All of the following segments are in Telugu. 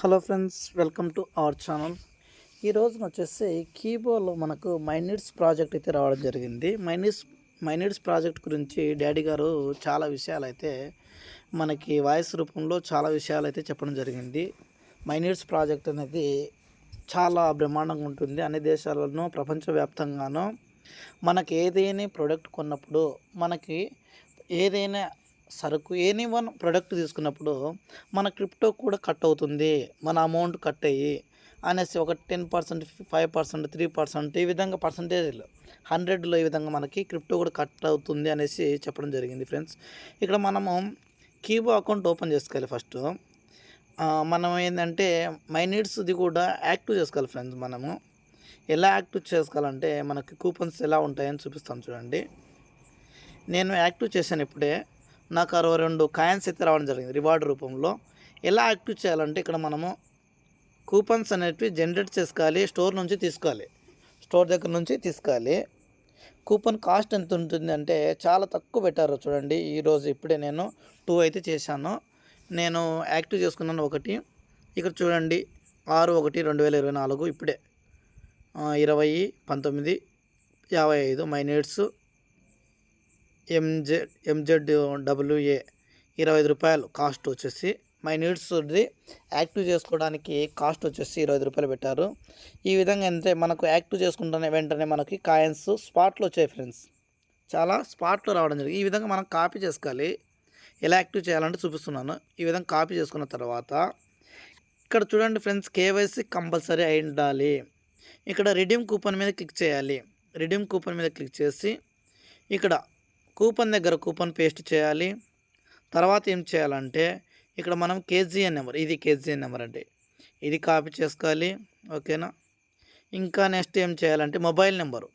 Hello friends welcome to our channel. ఈ రోజున వచ్చేసి కీబోర్డ్లో మనకు మైనిట్స్ ప్రాజెక్ట్ అయితే రావడం జరిగింది. మైనిట్స్ మైనిట్స్ ప్రాజెక్ట్ గురించి డాడీ గారు చాలా విషయాలు అయితే మనకి వాయిస్ రూపంలో చాలా విషయాలు అయితే చెప్పడం జరిగింది. మైనిట్స్ ప్రాజెక్ట్ అనేది చాలా బ్రహ్మాండంగా ఉంటుంది. అన్ని దేశాలను ప్రపంచవ్యాప్తంగాను మనకి ఏదైనా ప్రోడక్ట్ కొన్నప్పుడు మనకి ఏదైనా సరుకు ఎనీ వన్ ప్రోడక్ట్ తీసుకున్నప్పుడు మన క్రిప్టో కూడా కట్ అవుతుంది. మన అమౌంట్ కట్ అయ్యి అనేసి ఒక ten percent five percent three percent ఈ విధంగా పర్సంటేజ్లు హండ్రెడ్లో ఈ విధంగా మనకి క్రిప్టో కూడా కట్ అవుతుంది అనేసి చెప్పడం జరిగింది ఫ్రెండ్స్ ఇక్కడ మనము కీబో అకౌంట్ ఓపెన్ చేసుకోవాలి ఫస్ట్ మనం ఏంటంటే మైనీడ్స్ది కూడా యాక్టివ్ చేసుకోవాలి ఫ్రెండ్స్ మనము. ఎలా యాక్టివ్ చేసుకోవాలంటే మనకి కూపన్స్ ఎలా ఉంటాయని చూపిస్తాను చూడండి. నేను యాక్టివ్ చేశాను ఇప్పుడే. నాకు అరవై రెండు కాయిన్స్ అయితే రావడం జరిగింది రివార్డ్ రూపంలో. ఎలా యాక్టివ్ చేయాలంటే ఇక్కడ మనము కూపన్స్ అనేటివి జనరేట్ చేసుకోవాలి స్టోర్ నుంచి తీసుకోవాలి. స్టోర్ దగ్గర నుంచి తీసుకోవాలి. కూపన్ కాస్ట్ ఎంత ఉంటుంది అంటే చాలా తక్కువ పెట్టారు చూడండి. ఈరోజు ఇప్పుడే నేను టూ అయితే చేశాను. నేను యాక్టివ్ చేసుకున్నాను ఒకటి. ఇక్కడ చూడండి ఆరు ఒకటి రెండు వేల ఇరవై నాలుగు ఇప్పుడే. ఇరవై పంతొమ్మిది యాభై ఐదు మైనేట్స్ ఎంజెడ్ ఎంజెడ్ డబ్ల్యూఏ ఇరవై ఐదు రూపాయలు కాస్ట్ వచ్చేసి. మై నీడ్స్ది యాక్టివ్ చేసుకోవడానికి కాస్ట్ వచ్చేసి ఇరవై ఐదు రూపాయలు పెట్టారు. ఈ విధంగా అంటే మనకు యాక్టివ్ చేసుకుంటేనే వెంటనే మనకి కాయిన్స్ స్పాట్లో వచ్చాయి ఫ్రెండ్స్. చాలా స్పాట్లో రావడం జరిగింది. ఈ విధంగా మనం కాపీ చేసుకోవాలి. ఎలా యాక్టివ్ చేయాలంటే చూపిస్తున్నాను. ఈ విధంగా కాపీ చేసుకున్న తర్వాత ఇక్కడ చూడండి ఫ్రెండ్స్ కేవైసీ కంపల్సరీ అయి ఉండాలి ఇక్కడ రిడీమ్ కూపన్ మీద క్లిక్ చేయాలి. రిడీమ్ కూపన్ మీద క్లిక్ చేసి ఇక్కడ కూపన్ దగ్గర కూపన్ పేస్ట్ చేయాలి. తర్వాత ఏం చేయాలంటే ఇక్కడ మనం కేజీఎన్ నెంబర్ ఇది కేజీఎన్ నెంబర్ అంటే ఇది కాపీ చేసుకోవాలి ఓకేనా? ఇంకా నెక్స్ట్ ఏం చేయాలంటే మొబైల్ నెంబరు.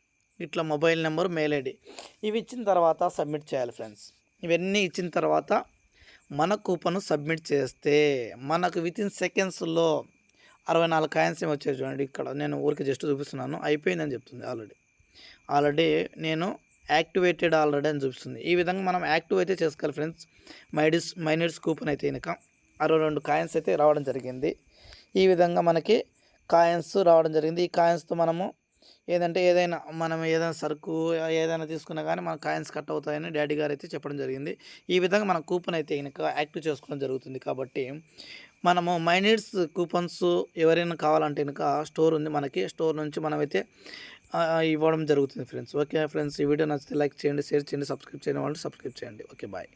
ఇట్లా మొబైల్ నెంబర్ మెయిల్ ఐడి. ఇవి ఇచ్చిన తర్వాత సబ్మిట్ చేయాలి ఫ్రెండ్స్. ఇవన్నీ ఇచ్చిన తర్వాత మన కూపన్ సబ్మిట్ చేస్తే మనకు వితిన్ సెకండ్స్లో అరవై నాలుగు కాయిన్స్ ఏమి వచ్చాయి చూడండి. ఇక్కడ నేను ఊరికి జస్ట్ చూపిస్తున్నాను. అయిపోయిందని చెప్తుంది ఆల్రెడీ. ఆల్రెడీ నేను యాక్టివేటెడ్ ఆల్రెడీ అని చూపిస్తుంది. ఈ విధంగా మనం యాక్టివ్ అయితే చేసుకోవాలి ఫ్రెండ్స్. మైడిస్ మైనిట్స్ కూపన్ అయితే కనుక అరవై రెండు కాయిన్స్ అయితే రావడం జరిగింది. ఈ విధంగా మనకి కాయిన్స్ రావడం జరిగింది. ఈ కాయిన్స్తో మనము ఏదంటే ఏదైనా మనం ఏదైనా సరుకు ఏదైనా తీసుకున్నా కానీ మన కాయిన్స్ కట్ అవుతాయని డాడీ గారు అయితే చెప్పడం జరిగింది. ఈ విధంగా మన కూపన్ అయితే కనుక యాక్టివ్ చేసుకోవడం జరుగుతుంది కాబట్టి మనము మైనిట్స్ కూపన్స్ ఎవరైనా కావాలంటే కనుక స్టోర్ ఉంది మనకి. స్టోర్ నుంచి మనమైతే ఇవ్వడం జరుగుతుంది ఫ్రెండ్స్. ఓకే ఫ్రెండ్స్ ఈ వీడియో నచ్చితే లైక్ చేయండి షేర్ చేయండి సబ్స్క్రైబ్ చేయడం వాళ్ళు సబ్స్క్రైబ్ చేయండి. Okay bye.